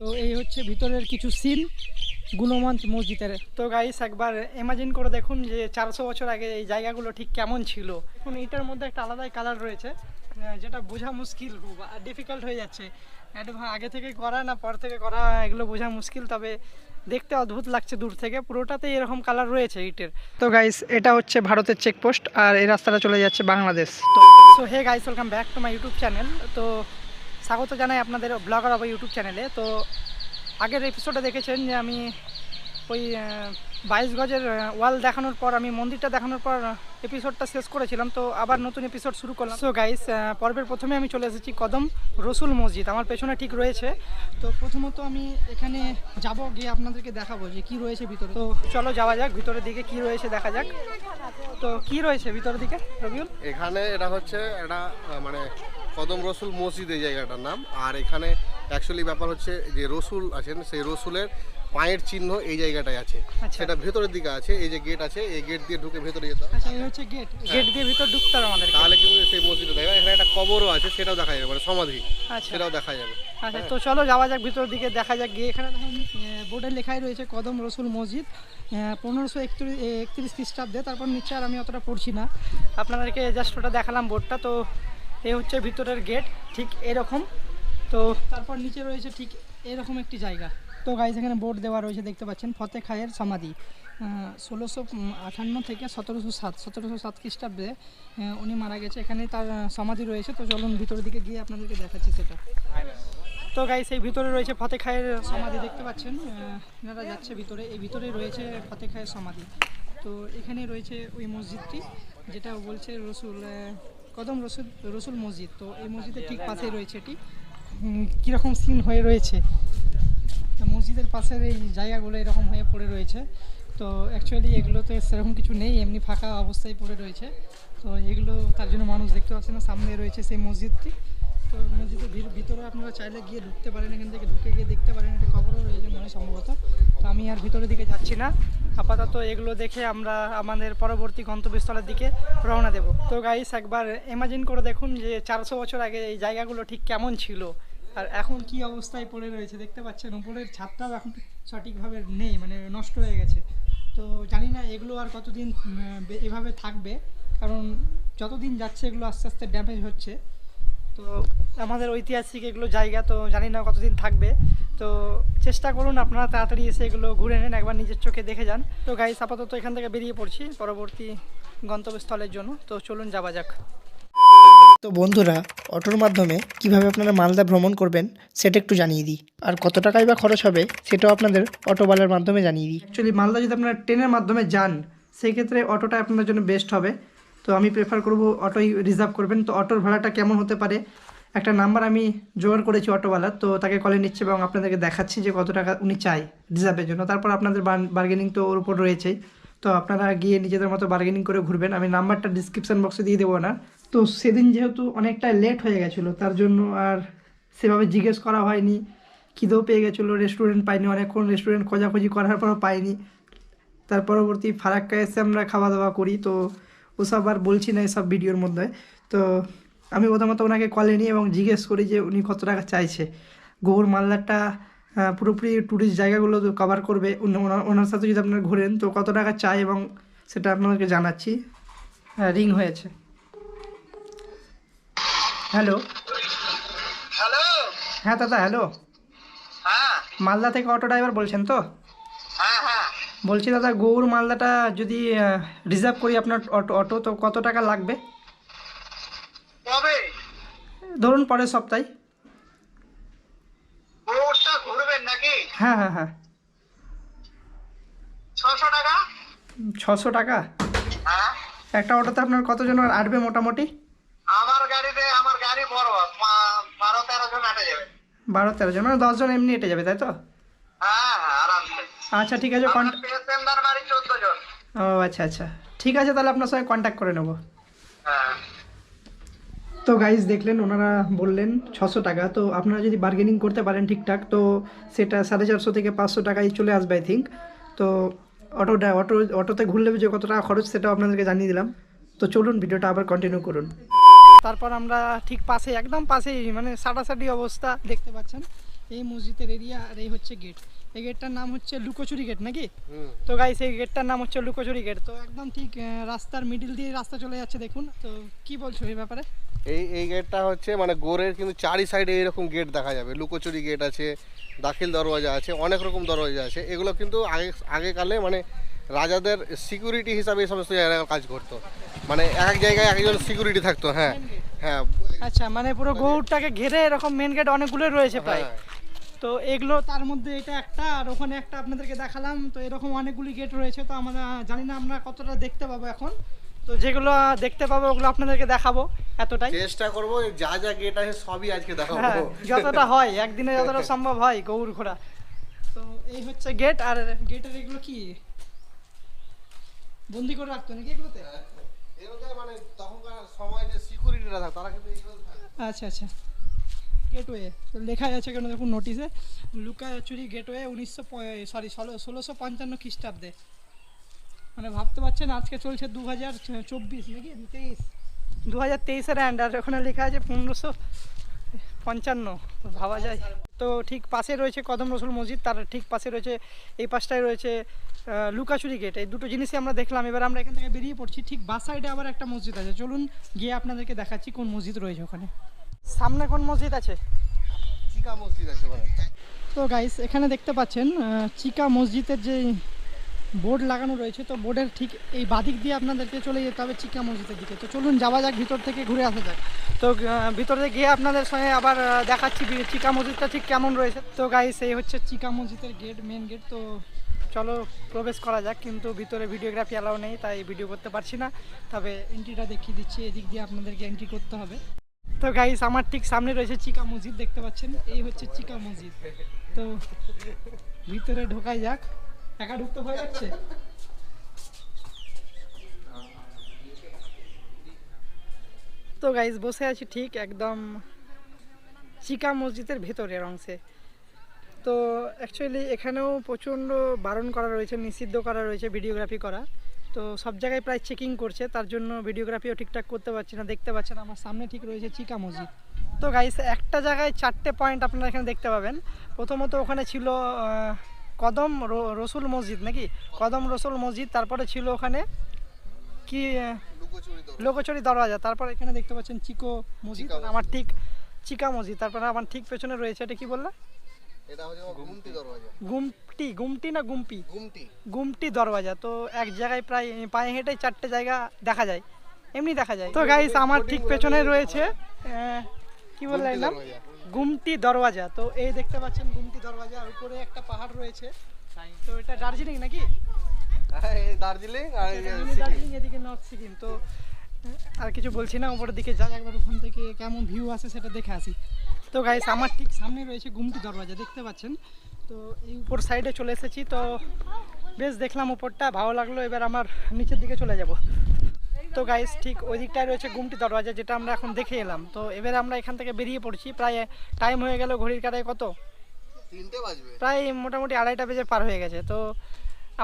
তো এই হচ্ছে ভিতরের কিছু সিন গুণমন্ত মসজিদের। তো গাইস একবার ইমাজিন করে দেখুন যে চারশো বছর আগে এই জায়গাগুলো ঠিক কেমন ছিল। এখন এটার মধ্যে একটা আলাদাই কালার রয়েছে যেটা বোঝা মুশকিল ডিফিকাল্ট হয়ে যাচ্ছে। আগে থেকে করা না, পর থেকে করা, এগুলো বোঝা মুশকিল, তবে দেখতে অদ্ভুত লাগছে দূর থেকে। পুরোটাতেই এরকম কালার রয়েছে ইটের। তো গাইস এটা হচ্ছে ভারতের চেকপোস্ট আর এই রাস্তাটা চলে যাচ্ছে বাংলাদেশ। তো so hey guys welcome back to my YouTube channel তো স্বাগত জানাই আপনাদের ব্লগার অব ইউটিউব চ্যানেলে। তো আগের এপিসোডে দেখেছেন যে আমি ওই বাইশ গজের ওয়াল দেখানোর পর, আমি মন্দিরটা দেখানোর পর এপিসোডটা শেষ করেছিলাম। তো আবার নতুন এপিসোড শুরু করলাম। সো গাইস পর্বের প্রথমে আমি চলে এসেছি কদম রসুল মসজিদ। আমার পেছনে ঠিক রয়েছে। তো প্রথমত আমি এখানে যাব গিয়ে আপনাদেরকে দেখাবো যে কি রয়েছে ভিতরে। তো চলো যাওয়া যাক, ভিতরের দিকে কি রয়েছে দেখা যাক। তো কি রয়েছে ভিতরের দিকে, রবিউল? এখানে এটা হচ্ছে এটা মানে কদম রসুল মসজিদ এই জায়গাটার নাম। আর এখানে অ্যাকচুয়ালি ব্যাপার হচ্ছে যে রসুল আছেন সেই রসুলের পায়ের চিহ্ন এই জায়গাটায় আছে। আচ্ছা। সেটা ভেতরের দিকে আছে এই যে গেট আছে এই গেট দিয়ে ঢুকে ভেতরে যেতে হবে। আচ্ছা এই হচ্ছে গেট গেট দিয়ে ভিতর ঢুকতে হবে আমাদেরকে। তাহলে কিন্তু সেই মসজিদটা দেখা এখানে একটা কবরও আছে সেটাও দেখা যাবে মানে সমাধি। আচ্ছা। সেটাও দেখা যাবে। আচ্ছা তো চলো যাওয়া যাক ভিতরের দিকে দেখা যাক গিয়ে। এখানে বোর্ডে লেখাই রয়েছে কদম রসুল মসজিদ। পনেরোশো একত্রিশ একত্রিশ খ্রিস্টাব্দে। তারপর নিচে আর আমি অতটা পড়ছি না। আপনাদেরকে জাস্ট ওটা দেখালাম বোর্ডটা তো এই হচ্ছে ভিতরের গেট ঠিক এরকম। তো তারপর নিচে রয়েছে ঠিক এরকম একটি জায়গা। তো গাইজ এখানে বোর্ড দেওয়া রয়েছে, দেখতে পাচ্ছেন ফতে খায়ের সমাধি। ষোলোশো আঠান্ন থেকে সতেরোশো সাত সতেরোশো সাত খ্রিস্টাব্দে উনি মারা গেছে। এখানে তার সমাধি রয়েছে। তো চলুন ভিতরের দিকে গিয়ে আপনাদেরকে দেখাচ্ছি সেটা। তো গাইস এই ভিতরে রয়েছে ফতে খায়ের সমাধি, দেখতে পাচ্ছেন। এনারা যাচ্ছে ভিতরে। এই ভিতরে রয়েছে ফতে খায়ের সমাধি। তো এখানে রয়েছে ওই মসজিদটি, যেটা বলছে রসুল কদম রসুল রসুল মসজিদ। তো এই মসজিদের ঠিক পাশেই রয়েছে এটি। কীরকম সিন হয়ে রয়েছে? মসজিদের পাশের এই জায়গাগুলো এরকম হয়ে পড়ে রয়েছে। তো অ্যাকচুয়ালি এগুলোতে সেরকম কিছু নেই এমনি ফাঁকা অবস্থায় পড়ে রয়েছে। তো এগুলো তার জন্য মানুষ দেখতে পাচ্ছে না সামনে রয়েছে সেই মসজিদটি। তো মসজিদের ভিতরে আপনারা চাইলে গিয়ে ঢুকতে পারেন এখান থেকে ঢুকে গিয়ে দেখতে পারেন একটা খবরও রয়েছে মনে সম্ভবত। তো আমি আর ভিতরের দিকে যাচ্ছি না। আপাতত এগুলো দেখে আমরা আমাদের পরবর্তী গন্তব্যস্থলের দিকে রওনা দেব। তো গাইস একবার ইমাজিন করে দেখুন যে চারশো বছর আগে এই জায়গাগুলো ঠিক কেমন ছিল। আর এখন কি অবস্থায় পড়ে রয়েছে দেখতে পাচ্ছেন? উপরের ছাদটাও এখন সঠিকভাবে নেই মানে নষ্ট হয়ে গেছে। তো জানি না এগুলো আর কতদিন এভাবে থাকবে। কারণ যতদিন যাচ্ছে এগুলো আস্তে আস্তে ড্যামেজ হচ্ছে। তো আমাদের ঐতিহাসিক এগুলো জায়গা তো জানি না কতদিন থাকবে। তো চেষ্টা করুন আপনারা তাড়াতাড়ি এসে এগুলো ঘুরে নেন একবার নিজের চোখে দেখে যান। তো গাইস আপাতত এখান থেকে বেরিয়ে পড়ছি পরবর্তী গন্তব্যস্থলের জন্য। তো চলুন যাওয়া যাক। তো বন্ধুরা অটোর মাধ্যমে কীভাবে আপনারা মালদা ভ্রমণ করবেন সেটা একটু জানিয়ে দিই। আর কত টাকাই বা খরচ হবে সেটাও আপনাদের অটোওয়ালার মাধ্যমে জানিয়ে দিই। অ্যাকচুয়ালি মালদা যদি আপনারা ট্রেনের মাধ্যমে যান সেই ক্ষেত্রে অটোটা আপনাদের জন্য বেস্ট হবে। তো আমি প্রেফার করব অটোই রিজার্ভ করবেন। তো অটোর ভাড়াটা কেমন হতে পারে? একটা নাম্বার আমি জোগাড় করেছি অটোওয়ালার তো তাকে কলে নিচ্ছে এবং আপনাদেরকে দেখাচ্ছি যে কত টাকা উনি চায় রিজার্ভের জন্য। তারপর আপনাদের বার্গেনিং তো ওর উপর রয়েছেই। তো আপনারা গিয়ে নিজেদের মতো বার্গেনিং করে ঘুরবেন। আমি নাম্বারটা ডিসক্রিপশন বক্সে দিয়ে দেবো না তো সেদিন যেহেতু অনেকটা লেট হয়ে গেছিল, তার জন্য আর সেভাবে জিজ্ঞেস করা হয়নি। খিদেও পেয়ে গেছিল রেস্টুরেন্ট পাইনি অনেকক্ষণ রেস্টুরেন্ট খোঁজাখুঁজি করার পরও পাইনি। তার পরবর্তী ফারাক্কা এসে আমরা খাওয়া দাওয়া করি। তো ওসব আর বলছি না এসব ভিডিওর মধ্যে। তো আমি প্রথমত ওনাকে কলে নিই এবং জিজ্ঞেস করি যে উনি কত টাকা চাইছে। গৌর মাল্লারটা আহ, পুরোপুরি ট্যুরিস্ট জায়গাগুলো কভার করবে। ওনার সাথে যদি আপনারা ঘোরেন তো কত টাকা চাই এবং সেটা আপনাদেরকে জানাচ্ছি। রিং হয়েছে। হ্যালো হ্যালো হ্যাঁ দাদা হ্যালো হ্যাঁ। মালদা থেকে অটো ড্রাইভার বলছেন তো? হ্যাঁ হ্যাঁ বলছি দাদা গৌর মালদাটা যদি রিজার্ভ করি আপনার অটো তো কত টাকা লাগবে? ধরুন পরের সপ্তাহে। হ্যাঁ হ্যাঁ হ্যাঁ। ছশো টাকা? একটা অটোতে আপনার কতজন আটবে মোটামুটি? আমার গাড়িতে আমার গাড়ি বড় বারো তেরো জন আটে যাবে। বারো তেরো জন মানে দশজন এমনি এটে যাবে তাই তো? আচ্ছা ঠিক আছে ও আচ্ছা আচ্ছা। ঠিক আছে তাহলে আপনার সঙ্গে কন্ট্যাক্ট করে নেব। হ্যাঁ। তো গাইজ দেখলেন ওনারা বললেন ছশো টাকা। তো আপনারা যদি বার্গেনিং করতে পারেন ঠিকঠাক তো সেটা সাড়ে চারশো থেকে পাঁচশো টাকায় চলে আসবে আই থিঙ্ক তো অটোটা অটো অটোতে ঘুরলে যে কত টাকা খরচ সেটাও আপনাদেরকে জানিয়ে দিলাম। তো চলুন ভিডিওটা আবার কন্টিনিউ করুন। তারপর আমরা ঠিক পাশে একদম পাশেই মানে সাটাসাটি অবস্থা দেখতে পাচ্ছেন। এই মসজিদের এরিয়া আর এই হচ্ছে গেট এই গেটটার নাম হচ্ছে লুকোচুরি গেট নাকি? তো গাই সেই গেটটার নাম হচ্ছে লুকোচুরি গেট। তো একদম ঠিক রাস্তার মিডিল দিয়ে রাস্তা চলে যাচ্ছে দেখুন। তো কি বলছো এই ব্যাপারে? এই এই গেটটা হচ্ছে মানে গোরের কিন্তু চারি সাইডে এরকম গেট দেখা যাবে। লুকোচুরি গেট আছে দাখিল দরওয়াজা আছে অনেক রকম দরওয়াজা আছে। এগুলো কিন্তু আগে আগেকালে মানে রাজাদের সিকিউরিটি হিসাবে এই সমস্ত জায়গায় কাজ করতো। মানে এক এক জায়গায় এক একজন সিকিউরিটি থাকতো হ্যাঁ। হ্যাঁ। আচ্ছা মানে পুরো গৌরটাকে ঘিরে এরকম মেন গেট অনেকগুলো রয়েছে প্রায়। হ্যাঁ। তো এগুলো তার মধ্যে এটা একটা আর ওখানে একটা আপনাদেরকে দেখালাম। তো এরকম অনেকগুলি গেট রয়েছে তো আমরা জানি না আমরা কতটা দেখতে পাবো এখন। তো যেগুলো দেখতে পাবো ওগুলো আপনাদেরকে দেখাবো এতটাই। চেষ্টা করব যা যা গেট আছে সবই আজকে হ্যাঁ দেখাবো যতটা হয় একদিনে যতটা সম্ভব হয় গৌড় ঘোড়া। তো এই হচ্ছে গেট আর গেটের এগুলো কি? বন্দি করে রাখতো নাকি এগুলোতে? এগুলোতে মানে তখনকার সময় যে সিকিউরিটিরা থাকতো তারা কিন্তু থাকতো। আচ্ছা আচ্ছা। গেটওয়ে তো লেখা আছে কেন দেখুন নোটিশে লুকাচুরি গেটওয়ে উনিশশো সরি ষোলো ষোলোশো পঞ্চান্ন খ্রিস্টাব্দে। মানে ভাবতে পারছেন আজকে চলছে দু হাজার চব্বিশ নাকি? তেইশ। দু হাজার তেইশের অ্যান্ড আর ওখানে লেখা আছে পনেরোশো পঞ্চান্ন। ভাবা যায়। তো ঠিক পাশে রয়েছে কদম রসুল মসজিদ, তার ঠিক পাশে রয়েছে, এই পাশটায় রয়েছে লুকাচুরি গেট এই দুটো জিনিসই আমরা দেখলাম। এবার আমরা এখান থেকে বেরিয়ে পড়ছি। ঠিক বাস সাইডে আবার একটা মসজিদ আছে। চলুন গিয়ে আপনাদেরকে দেখাচ্ছি কোন মসজিদ রয়েছে ওখানে। সামনে কোন মসজিদ আছে? চিকা মসজিদ আছে তো গাইস এখানে দেখতে পাচ্ছেন চিকা মসজিদের যে বোর্ড লাগানো রয়েছে তো বোর্ডের ঠিক এই বাদিক দিয়ে আপনাদেরকে চলে যেতে হবে চিকা মসজিদের দিকে। তো চলুন যাওয়া যাক ভিতর থেকে ঘুরে আসা যাক। তো ভিতরে গিয়ে আপনাদের সঙ্গে আবার দেখাচ্ছি চিকা মসজিদটা ঠিক কেমন রয়েছে। তো গাইস এই হচ্ছে চিকা মসজিদের গেট মেন গেট তো চলো প্রবেশ করা যাক কিন্তু ভিতরে ভিডিওগ্রাফি অ্যালাউ নেই তাই ভিডিও করতে পারছি না। তবে এন্ট্রিটা দেখিয়ে দিচ্ছি এদিক দিয়ে আপনাদেরকে এন্ট্রি করতে হবে। তো গাইস আমার ঠিক সামনে রয়েছে চিকা মসজিদ, দেখতে পাচ্ছেন? এই হচ্ছে চিকা মসজিদ। তো ভিতরে ঢোকাই যাক। একা ঢুকতে ভয় লাগছে? তো গাইস বসে আছি ঠিক একদম চিকা মসজিদের ভেতরের অংশে। তো অ্যাকচুয়ালি এখানেও প্রচণ্ড বারণ করা রয়েছে, নিষিদ্ধ করা রয়েছে ভিডিওগ্রাফি করা। তো সব জায়গায় প্রায় চেকিং করছে তার জন্য ভিডিওগ্রাফিও ঠিকঠাক করতে পারছি না দেখতে পাচ্ছেন আমার সামনে ঠিক রয়েছে চিকা মসজিদ। তো গাইস একটা জায়গায় চারটে পয়েন্ট আপনারা এখানে দেখতে পাবেন। প্রথমত ওখানে ছিল কদম রসুল মসজিদ নাকি? কদম রসুল মসজিদ তারপরে ছিল ওখানে কি লোকচুরি দরওয়াজা তারপর এখানে দেখতে পাচ্ছেন চিকো মসজিদ। আমার ঠিক চিকা মসজিদ তারপরে আমার ঠিক পেছনে রয়েছে এটা কি বললা? এটা হচ্ছে গুমটি। দরওয়াজা। গুমটি গুমটি না গুম্পি? গুমটি। গুমটি দরওয়াজা। তো এক জায়গায় প্রায় পায়ে হেঁটে চারটে জায়গা দেখা যায়। এমনি দেখা যায়। তো গাইস আমার ঠিক পেছনে রয়েছে কি বললাম নাম? গুমটি দরওয়াজা। তো এই দেখতে পাচ্ছেন গুমটি দরওয়াজা। আর উপরে একটা পাহাড় রয়েছে। তো এটা দার্জিলিং নাকি? হ্যাঁ, দার্জিলিং আর যে সিকিম। দার্জিলিং এদিকে নর্থ সিকিম। তো আর কিছু বলছি না উপরের দিকে যাই একবার ওখান থেকে কেমন ভিউ আসে সেটা দেখে আসি। তো গাইস আমার ঠিক সামনে রয়েছে গুমটি দরওয়াজা দেখতে পাচ্ছেন? তো এই উপর সাইডে চলে এসেছি তো বেশ দেখলাম উপরটা ভালো লাগল এবার আমার নিচের দিকে চলে যাব। তো গাইস ঠিক ওই দিকটায় রয়েছে গুমটি দরওয়াজা যেটা আমরা এখন দেখে এলাম। তো এবার আমরা এখান থেকে বেরিয়ে পড়ছি প্রায় টাইম হয়ে গেল ঘড়ির কাটায় কত? প্রায় মোটামুটি আড়াইটা বেজে পার হয়ে গেছে। তো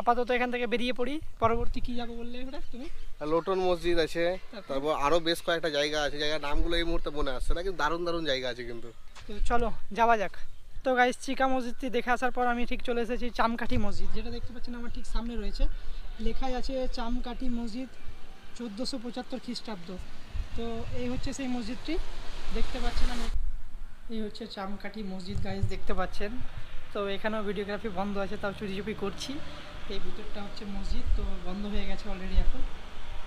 আপাতত এখান থেকে বেরিয়ে পড়ি। পরবর্তী কী যাব বললে তুমি? লোটন মসজিদ আছে, তারপর আরও বেশ কয়েকটা জায়গা আছে, জায়গার নামগুলো এই মুহূর্তে মনে আসছে না, কিন্তু দারুণ দারুণ জায়গা আছে কিন্তু। চলো, যাওয়া যাক। তো গাইস চিকা মসজিদটি দেখে আসার পর আমি ঠিক চলে এসেছি চামকাঠি মসজিদ, যেটা দেখতে পাচ্ছেন আমার ঠিক সামনে রয়েছে। লেখাই আছে চামকাঠি মসজিদ চোদ্দোশো পঁচাত্তর খ্রিস্টাব্দ। তো এই হচ্ছে সেই মসজিদটি, দেখতে পাচ্ছেন আমি। এই হচ্ছে চামকাঠি মসজিদ গাইস দেখতে পাচ্ছেন। তো এখানেও ভিডিওগ্রাফি বন্ধ আছে, তাও চুরি চুপি করছি। এই ভিতরটা হচ্ছে মসজিদ, তো বন্ধ হয়ে গেছে অলরেডি এখন।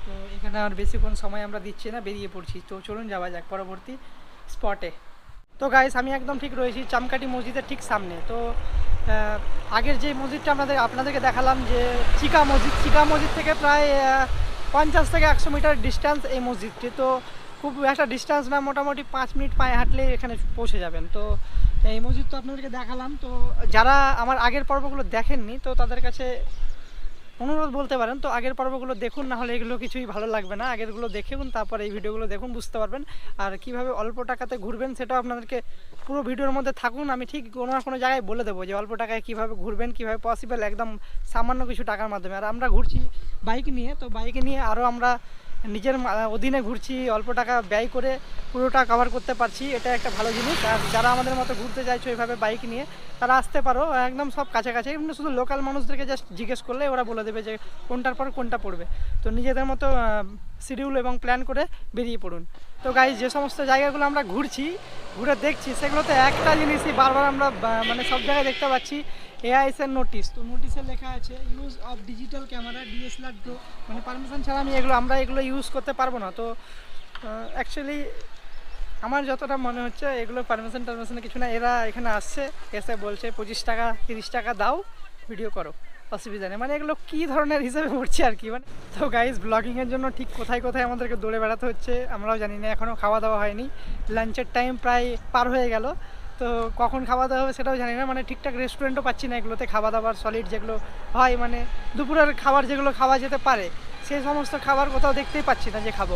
তো এখানে আর বেশিক্ষণ সময় আমরা দিচ্ছি না, বেরিয়ে পড়ছি। তো চলুন যাওয়া যাক পরবর্তী স্পটে তো গাইস আমি একদম ঠিক রয়েছি চামকাটি মসজিদের ঠিক সামনে। তো আগের যে মসজিদটা আপনাদের, আপনাদেরকে দেখালাম যে চিকা মসজিদ চিকা মসজিদ থেকে প্রায় পঞ্চাশ থেকে একশো মিটার ডিস্টেন্স এই মসজিদটি। তো খুব একটা ডিস্টেন্স না, মোটামুটি পাঁচ মিনিট পায়ে হাঁটলে এখানে পৌঁছে যাবেন। তো, এই মসজিদ তো আপনাদেরকে দেখালাম। তো, যারা আমার আগের পর্বগুলো দেখেননি, তো তাদের কাছে অনুরোধ বলতে পারেন, তো আগের পর্বগুলো দেখুন, না হলে এগুলো কিছুই ভালো লাগবে না। আগেরগুলো দেখুন, তারপর এই ভিডিওগুলো দেখুন, বুঝতে পারবেন। আর কীভাবে অল্প টাকাতে ঘুরবেন, সেটাও আপনাদেরকে পুরো ভিডিওর মধ্যে থাকুন। আমি ঠিক কোনো না কোনো জায়গায় বলে দেবো যে, অল্প টাকায় কীভাবে ঘুরবেন, কীভাবে পসিবল একদম সামান্য কিছু টাকার মাধ্যমে। আর আমরা ঘুরছি বাইক নিয়ে, তো বাইক নিয়ে আরও আমরা নিজের অধীনে ঘুরছি, অল্প টাকা ব্যয় করে পুরোটা কভার করতে পারছি এটা একটা ভালো জিনিস। আর যারা আমাদের মতো ঘুরতে চাইছো এইভাবে বাইক নিয়ে, তারা আসতে পারো, একদম সব কাছাকাছি। এমনি শুধু লোকাল মানুষদেরকে জাস্ট জিজ্ঞেস করলে ওরা বলে দেবে যে কোনটার পর কোনটা পড়বে। তো নিজেদের মতো শিডিউল এবং প্ল্যান করে বেরিয়ে পড়ুন। তো গাই যে সমস্ত জায়গাগুলো আমরা ঘুরছি, ঘুরে দেখছি, সেগুলোতে একটা জিনিসই বারবার আমরা মানে সব জায়গায় দেখতে পাচ্ছি এআইএসের নোটিশ তো নোটিশে লেখা আছে use of digital camera DSLR pro মানে পারমিশন ছাড়া আমি এগুলো, আমরা এগুলো ইউজ করতে পারব না। তো অ্যাকচুয়ালি আমার যতটা মনে হচ্ছে, এগুলো পারমিশন টারমিশন কিছু না, এরা এখানে আসছে, এসে বলছে, পঁচিশ টাকা, তিরিশ টাকা দাও ভিডিও করো। অসুবিধা নেই। মানে এগুলো কী ধরনের হিসেবে পড়ছে আর কি? মানে তো গাইজ ব্লগিংয়ের জন্য ঠিক কোথায় কোথায় আমাদেরকে দৌড়ে বেড়াতে হচ্ছে, আমরাও জানি না এখনও খাওয়া দাওয়া হয়নি। লাঞ্চের টাইম প্রায় পার হয়ে গেল। তো কখন খাওয়া দাওয়া হবে সেটাও জানি না। মানে ঠিকঠাক রেস্টুরেন্টও পাচ্ছি না এগুলোতে। খাওয়া দাবার সলিড যেগুলো হয় মানে দুপুরের খাবার যেগুলো খাওয়া যেতে পারে সেই সমস্ত খাবার কোথাও দেখতেই পাচ্ছি না যে খাব।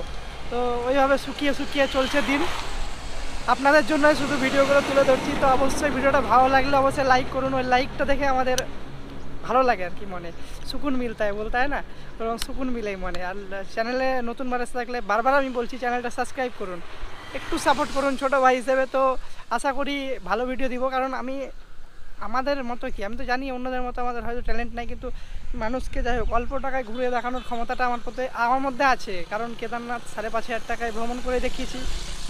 তো ওইভাবে শুকিয়ে শুকিয়ে চলছে দিন। আপনাদের জন্য শুধু ভিডিওগুলো তুলে ধরছি। তো অবশ্যই ভিডিওটা ভালো লাগলে অবশ্যই লাইক করুন। ওই লাইকটা দেখে আমাদের ভালো লাগে আর কি মনে। সুকুন মিলতা বলতে হয় না? এবং সুকুন মিলেই মনে। আর চ্যানেলে নতুন এসে থাকলে বারবার আমি বলছি চ্যানেলটা সাবস্ক্রাইব করুন। একটু সাপোর্ট করুন ছোটো ভাই হিসেবে। তো আশা করি ভালো ভিডিও দিব। কারণ আমি, আমাদের মতো কি, আমি তো জানি অন্যদের মতো আমাদের হয়তো ট্যালেন্ট নাই, কিন্তু মানুষকে যাই হোক, অল্প টাকায় ঘুরে দেখানোর ক্ষমতাটা আমার প্রতি, আমার মধ্যে আছে। কারণ কেদারনাথ সাড়ে পাঁচ হাজার টাকায় ভ্রমণ করে দেখিয়েছি।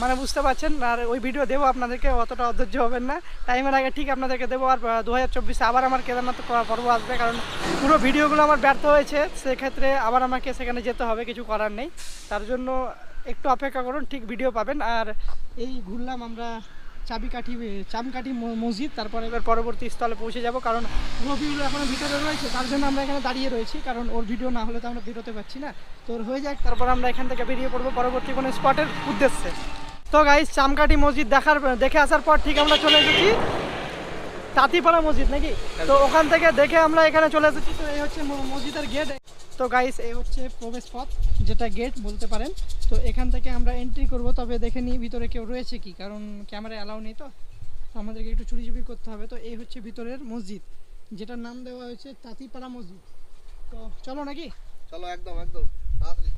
মানে বুঝতে পারছেন? আর ওই ভিডিও দেবো আপনাদেরকে, অতটা অধৈর্য হবেন না। টাইমের আগে ঠিক আপনাদেরকে দেবো। আর দু হাজার চব্বিশে আবার আমার কেদারনাথ পর্ব আসবে। কারণ পুরো ভিডিওগুলো আমার ব্যর্থ হয়েছে। সেক্ষেত্রে আবার আমাকে সেখানে যেতে হবে, কিছু করার নেই। তার জন্য একটু অপেক্ষা করুন, ঠিক ভিডিও পাবেন। আর এই ঘুরলাম আমরা চাবিকাঠি, চামকাঠি মসজিদ। তারপরে এবার পরবর্তী স্থলে পৌঁছে যাব, কারণ রবিউল এখনও ভিতরে রয়েছে, তার জন্য আমরা এখানে দাঁড়িয়ে রয়েছি, কারণ ওর ভিডিও না হলে তো আমরা বেরোতে পারছি না। তো ওর হয়ে যাক, তারপর আমরা এখান থেকে বেরিয়ে পড়ব পরবর্তী কোনো স্পটের উদ্দেশ্যে। তো গাইস চামকাঠি মসজিদ দেখার, দেখে আসার পর ঠিক আমরা চলে এসেছি তাঁতিপাড়া মসজিদ নাকি? তো ওখান থেকে দেখে আমরা এখানে চলে এসেছি। তো এই হচ্ছে মসজিদের গেট তো গাইস এই হচ্ছে প্রবেশ পথ যেটা গেট বলতে পারেন। তো এখান থেকে আমরা এন্ট্রি করব তবে দেখে নিই ভিতরে কেউ রয়েছে কি কারণ ক্যামেরা অ্যালাউ নেই তো। আমাদেরকে একটু চুরি চুরি করতে হবে। তো এই হচ্ছে ভিতরের মসজিদ যেটার নাম দেওয়া হয়েছে তাঁতিপাড়া মসজিদ। তো চলো নাকি? চলো একদম একদম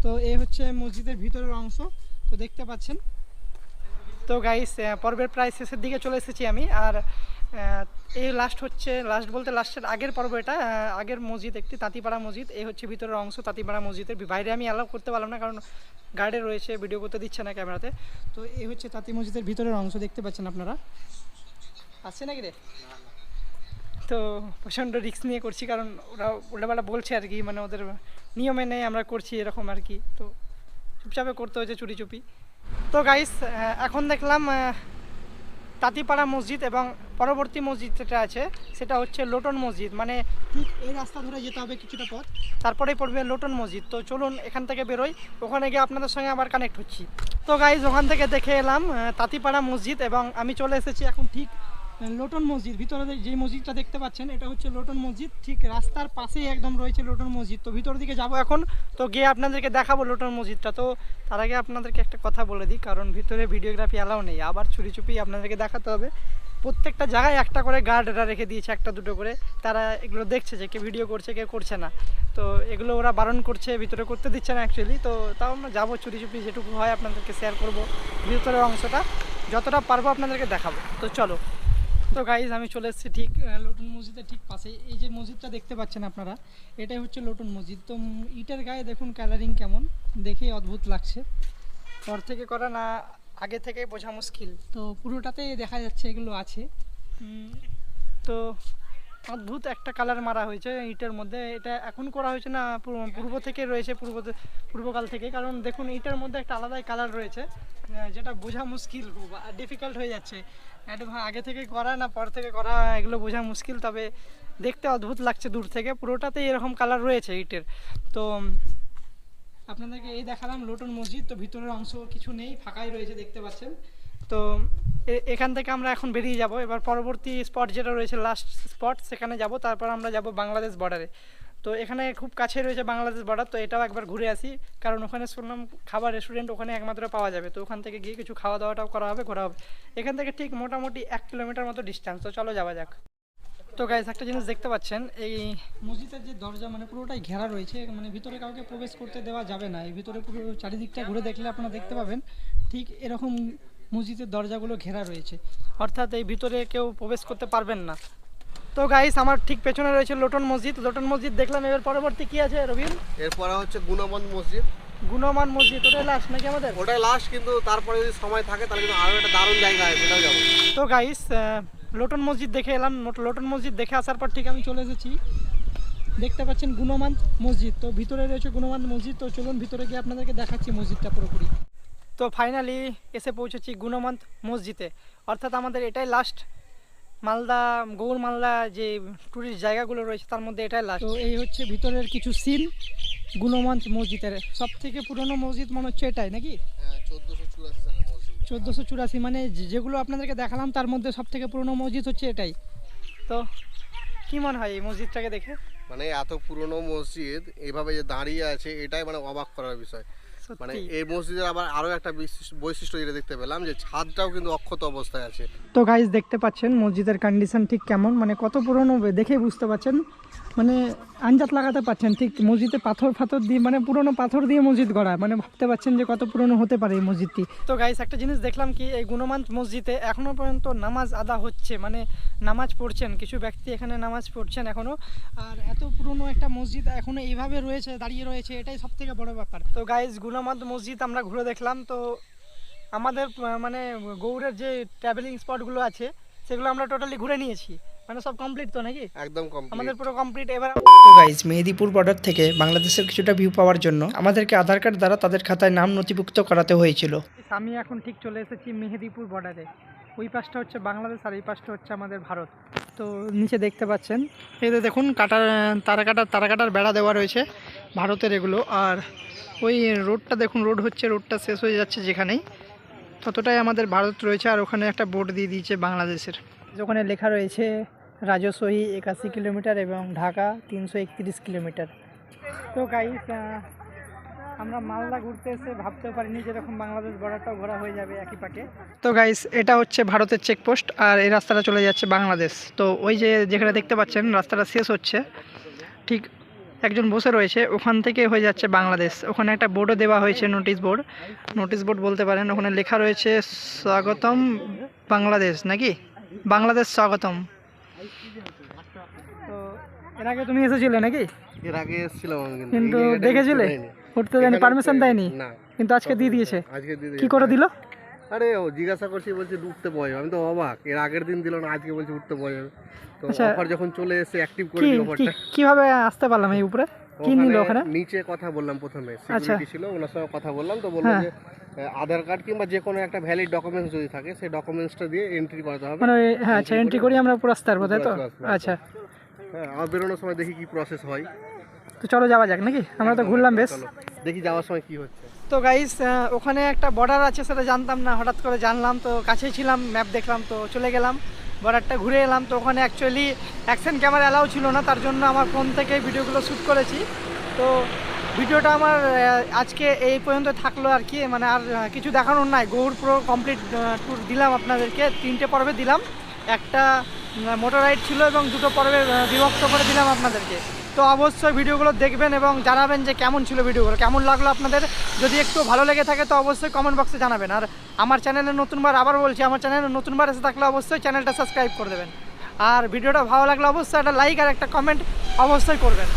তো এই হচ্ছে মসজিদের ভিতরের অংশ তো দেখতে পাচ্ছেন। তো গাইস পর্বের প্রায় শেষের দিকে চলে এসেছি আমি আর এই লাস্ট হচ্ছে লাস্ট বলতে লাস্টের আগের পর্ব এটা আগের মসজিদ একটি, তাঁতিপাড়া মসজিদ। এই হচ্ছে ভিতরের অংশ, তাঁতিপাড়া মসজিদের। বাইরে আমি অ্যালাউ করতে পারলাম না, কারণ গার্ডে রয়েছে ভিডিও করতে দিচ্ছে না ক্যামেরাতে তো এই হচ্ছে তাঁতি মসজিদের ভিতরের অংশ, দেখতে পাচ্ছেন আপনারা? আসছে নাকি রে? তো প্রচণ্ড রিস্ক নিয়ে করছি, কারণ ওরা উল্টাপাল্টা বলছে আর কি মানে ওদের নিয়মে নেই, আমরা করছি এরকম আর কি। তো চুপচাপে করতে হয়েছে চুরি চুপি। তো গাইস এখন দেখলাম তাঁতিপাড়া মসজিদ এবং পরবর্তী মসজিদ যেটা আছে, সেটা হচ্ছে লোটন মসজিদ। মানে ঠিক এই রাস্তা ধরে যেতে হবে কিছুটা পথ, তারপরেই পড়বে লোটন মসজিদ। তো চলুন এখান থেকে বেরোই, ওখানে গিয়ে আপনাদের সঙ্গে আবার কানেক্ট হচ্ছি। তো গাইজ ওখান থেকে দেখে এলাম তাঁতিপাড়া মসজিদ এবং আমি চলে এসেছি এখন ঠিক লোটন মসজিদ, ভিতরে যে- মসজিদটা দেখতে পাচ্ছেন, এটা হচ্ছে লোটন মসজিদ। ঠিক রাস্তার পাশেই একদম রয়েছে লোটন মসজিদ। তো ভিতর দিকে যাব এখন। তো গিয়ে আপনাদেরকে দেখাবো লোটন মসজিদটা। তো তার আগে আপনাদেরকে একটা কথা বলে দিই, কারণ ভিতরে ভিডিওগ্রাফি অ্যালাউ নেই। আবার চুরি চুপি আপনাদেরকে দেখাতে হবে। প্রত্যেকটা জায়গায় একটা করে গার্ডরা রেখে দিয়েছে, একটা দুটো করে। তারা এগুলো দেখছে যে কে ভিডিও করছে কে করছে না। তো এগুলো ওরা বারণ করছে, ভিতরে করতে দিচ্ছে না অ্যাকচুয়ালি তো তাও আমরা যাব চুরি চুপি যেটুকু হয় আপনাদেরকে শেয়ার করব ভিতরের অংশটা। যতটা পারব আপনাদেরকে দেখাবো। তো চলো। তো গাইজ আমি চলে এসেছি ঠিক লোটন মসজিদের ঠিক পাশে এই যে মসজিদটা দেখতে পাচ্ছেন আপনারা, এটাই হচ্ছে লোটন মসজিদ। তো ইটের গায়ে দেখুন কালারিং কেমন দেখে অদ্ভুত লাগছে। পর থেকে করা না, আগে থেকে বোঝা মুশকিল। তো পুরোটাতেই দেখা যাচ্ছে এগুলো আছে। তো অদ্ভুত একটা কালার মারা হয়েছে ইটের মধ্যে। এটা এখন করা হয়েছে না, পূর্ব- থেকে রয়েছে, পূর্ব, পূর্বকাল থেকে। কারণ দেখুন, ইটের মধ্যে একটা আলাদাই কালার রয়েছে। যেটা বোঝা মুশকিল ডিফিকাল্ট হয়ে যাচ্ছে। আগে থেকে করা না, পর থেকে করা, এগুলো বোঝা মুশকিল, তবে দেখতে অদ্ভুত লাগছে দূর থেকে। পুরোটাতেই এরকম কালার রয়েছে ইটের তো, আপনাদেরকে এই দেখালাম লোটন মসজিদ, তো ভিতরের অংশ কিছু নেই, ফাঁকাই রয়েছে দেখতে পাচ্ছেন। তো এখান থেকে আমরা এখন বেরিয়ে যাব। এবার পরবর্তী স্পট যেটা রয়েছে লাস্ট স্পট সেখানে যাব। তারপর আমরা যাব বাংলাদেশ বর্ডারে তো এখানে খুব কাছে রয়েছে বাংলাদেশ বর্ডার তো এটাও একবার ঘুরে আসি। কারণ ওখানে শুনলাম খাবার রেস্টুরেন্ট ওখানে একমাত্র পাওয়া যাবে। তো ওখান থেকে গিয়ে কিছু খাওয়া দাওয়াটাও করা হবে, ঘোরা হবে। এখান থেকে ঠিক মোটামুটি এক কিলোমিটার মতো ডিস্টেন্স তো চলো যাওয়া যাক। তো গাইস একটা জিনিস দেখতে পাচ্ছেন, এই মসজিদের যে দরজা মানে পুরোটাই ঘেরা রয়েছে মানে ভিতরে কাউকে প্রবেশ করতে দেওয়া যাবে না। এই ভিতরে পুরো চারিদিকটা ঘুরে দেখলে আপনারা দেখতে পাবেন, ঠিক এরকম মসজিদের দরজাগুলো ঘেরা রয়েছে। অর্থাৎ এই ভিতরে কেউ প্রবেশ করতে পারবেন না। তো গাইস আমার ঠিক পেছনে রয়েছে লোটন মসজিদ। লোটন মসজিদ দেখলাম এবার পরবর্তী কি আছে রবিন এরপরে হচ্ছে গুণবন্ত মসজিদ। গুণমান মসজিদ ওটাই লাস্ট নাকি আমাদের? ওটাই লাস্ট কিন্তু তারপরে যদি সময় থাকে তাহলে কিন্তু আরও একটা দারুণ জায়গা আছে সেটাও যাব। তো গাইস লোটন মসজিদ দেখে এলাম। লোট- লোটন মসজিদ দেখে আসার পর ঠিক আমি চলে এসেছি। দেখতে পাচ্ছেন গুণমান্ত মসজিদ। তো ভিতরে রয়েছে গুণমান্ত মসজিদ তো চলুন ভিতরে গিয়ে আপনাদেরকে দেখাচ্ছি মসজিদটা পুরোপুরি। তো ফাইনালি এসে পৌঁছেছি গুণমান্ত মসজিদে। অর্থাৎ আমাদের এটাই লাস্ট মালদা গৌর মালদা যে টুরিস্ট জায়গাগুলো রয়েছে তার মধ্যে এটাই লাস্ট তো এই হচ্ছে ভিতরের কিছু সিন গুণমান্ত মসজিদের। সব থেকে পুরনো মসজিদ মনে হচ্ছে এটাই নাকি? হ্যাঁ চোদ্দোশো চুরাশি মানে যেগুলো আপনাদেরকে দেখালাম তার মধ্যে সব থেকে পুরনো মসজিদ হচ্ছে এটাই। তো কি মনে হয় এই মসজিদটাকে দেখে? মানে এত পুরনো মসজিদ এইভাবে যে দাঁড়িয়ে আছে এটাই মানে অবাক করার বিষয়। মানে এই মসজিদের আবার আরও একটা বিশিষ্ট- বৈশিষ্ট্য যেটা দেখতে পেলাম যে ছাদটাও কিন্তু অক্ষত অবস্থায় আছে। তো গাইজ দেখতে পাচ্ছেন মসজিদের কন্ডিশন ঠিক কেমন? মানে কত পুরনো দেখে বুঝতে পাচ্ছেন মানে আঞ্জাত লাগাতে পারছেন, ঠিক মসজিদে পাথর ফাথর দিয়ে মানে পুরনো পাথর দিয়ে মসজিদ গড়া মানে ভাবতে পারছেন যে কত পুরনো হতে পারে এই মসজিদটি। তো গাইস একটা জিনিস দেখলাম কি, এই গুণমান্ত মসজিদে এখনও পর্যন্ত নামাজ আদা হচ্ছে মানে নামাজ পড়ছেন, কিছু ব্যক্তি এখানে নামাজ পড়ছেন এখনও, আর এত পুরনো একটা মসজিদ এখনও এইভাবে রয়েছে, দাঁড়িয়ে রয়েছে, এটাই সব থেকে বড় ব্যাপার। তো গাইস গুণমান্ত মসজিদ আমরা ঘুরে দেখলাম, তো আমাদের মানে গৌড়ের যে ট্রাভেলিং স্পটগুলো আছে, সেগুলো আমরা টোটালি ঘুরে নিয়েছি। মানে সব কমপ্লিট তো নাকি? একদম কমপ্লিট আমাদের পুরো কমপ্লিট এবার তো গাইজ মেহেদিপুর বর্ডার থেকে বাংলাদেশের কিছুটা ভিউ পাওয়ার জন্য আমাদেরকে আধার কার্ড দ্বারা তাদের খাতায় নাম নথিভুক্ত করাতে হয়েছিল। আমি এখন ঠিক চলে এসেছি মেহেদিপুর বর্ডারে ওই পাশটা হচ্ছে বাংলাদেশ আর এই পাশটা হচ্ছে আমাদের ভারত। তো নিচে দেখতে পাচ্ছেন এই যে দেখুন কাটার তারা কাটার তারা কাটার বেড়া দেওয়া রয়েছে ভারতের এগুলো। আর ওই রোডটা দেখুন রোড হচ্ছে রোডটা শেষ হয়ে যাচ্ছে যেখানেই। ততটাই আমাদের ভারত রয়েছে আর ওখানে একটা বোর্ড দিয়ে দিয়েছে বাংলাদেশের। ওখানে লেখা রয়েছে রাজশাহী একাশি কিলোমিটার এবং ঢাকা তিনশো একত্রিশ কিলোমিটার। তো গাইস আমরা মালদা ঘুরতে এসে ভাবতেও পারিনি যেরকম বাংলাদেশ বর্ডারটাও ঘোরা হয়ে যাবে একই পাকে। তো গাইস এটা হচ্ছে ভারতের চেকপোস্ট আর এই রাস্তাটা চলে যাচ্ছে বাংলাদেশ। তো ওই যে যেখানে দেখতে পাচ্ছেন, রাস্তাটা শেষ হচ্ছে। ঠিক একজন বসে রয়েছে, ওখান থেকে হয়ে যাচ্ছে বাংলাদেশ। ওখানে একটা বোর্ডও দেওয়া হয়েছে নোটিশ বোর্ড নোটিশ বোর্ড বলতে পারেন, ওখানে লেখা রয়েছে, স্বাগতম বাংলাদেশ, নাকি? বাংলাদেশ স্বাগতম। তো এর আগে তুমি এসেছিলে নাকি? এর আগে এসেছিলাম কিন্তু দেখেছিলে? উঠতে দেয়নি। পারমিশন দেয়নি? না। কিন্তু আজকে দিয়ে দিয়েছে। আজকে কি করে দিল? আরে ও জিজ্ঞাসা করছি বলছে উঠতে পাওয়া যাবে আমি তো অবাক। এর আগের দিন দিল না আজকে বলছে উঠতে পাওয়া যাবে তো আচ্ছা। অফার যখন চলে এসে অ্যাক্টিভ করে দিল অফারটা কীভাবে আসতে পারলাম এই উপরে? কি নিল ওখানে নিচে কথা বললাম প্রথমে আচ্ছা। সিকিউরিটি ছিল ওনার সঙ্গে কথা বললাম তো বলল হ্যাঁ। যে আধার কার্ড কিংবা যে কোনো একটা ভ্যালিড ডকুমেন্টস যদি থাকে সেই ডকুমেন্টসটা দিয়ে এন্ট্রি করাতে হবে। মানে হ্যাঁ আচ্ছা এন্ট্রি করি আমরা পুরো আসতে পারব তাই তো। আচ্ছা। হ্যাঁ আমার বেরোনোর সময় দেখি কি প্রসেস হয়। তো চলো যাওয়া যাক নাকি? আমরা তো ঘুরলাম বেশ। দেখি যাওয়ার সময় কি হচ্ছে। তো গাইস ওখানে একটা বর্ডার আছে সেটা জানতাম না হঠাৎ করে জানলাম। তো কাছেই ছিলাম ম্যাপ দেখলাম তো চলে গেলাম। বর্ডারটা ঘুরে এলাম তো ওখানে অ্যাকচুয়ালি অ্যাকশন ক্যামেরা অ্যালাউ ছিল না তার জন্য আমার ফোন থেকে ভিডিওগুলো শ্যুট করেছি। তো ভিডিওটা আমার আজকে এই পর্যন্ত থাকল আর কি। মানে আর কিছু দেখানোর নাই। গৌর পুরো কমপ্লিট ট্যুর দিলাম আপনাদেরকে। তিনটে পর্বে দিলাম। একটা মোটর রাইড ছিল এবং দুটো পর্বে বিভক্ত করে দিলাম আপনাদেরকে। তো অবশ্যই ভিডিওগুলো দেখবেন এবং জানাবেন যে কেমন ছিল ভিডিওগুলো, কেমন লাগল আপনাদের। যদি একটু ভালো লেগে থাকে তো অবশ্যই কমেন্ট বক্সে জানাবেন। আর আমার চ্যানেলে নতুনবার আবার বলছি, আমার চ্যানেলে নতুনবার এসে থাকলে অবশ্যই চ্যানেলটা সাবস্ক্রাইব করে দেবেন। আর ভিডিওটা ভালো লাগলে অবশ্যই একটা লাইক আর একটা কমেন্ট অবশ্যই করবেন।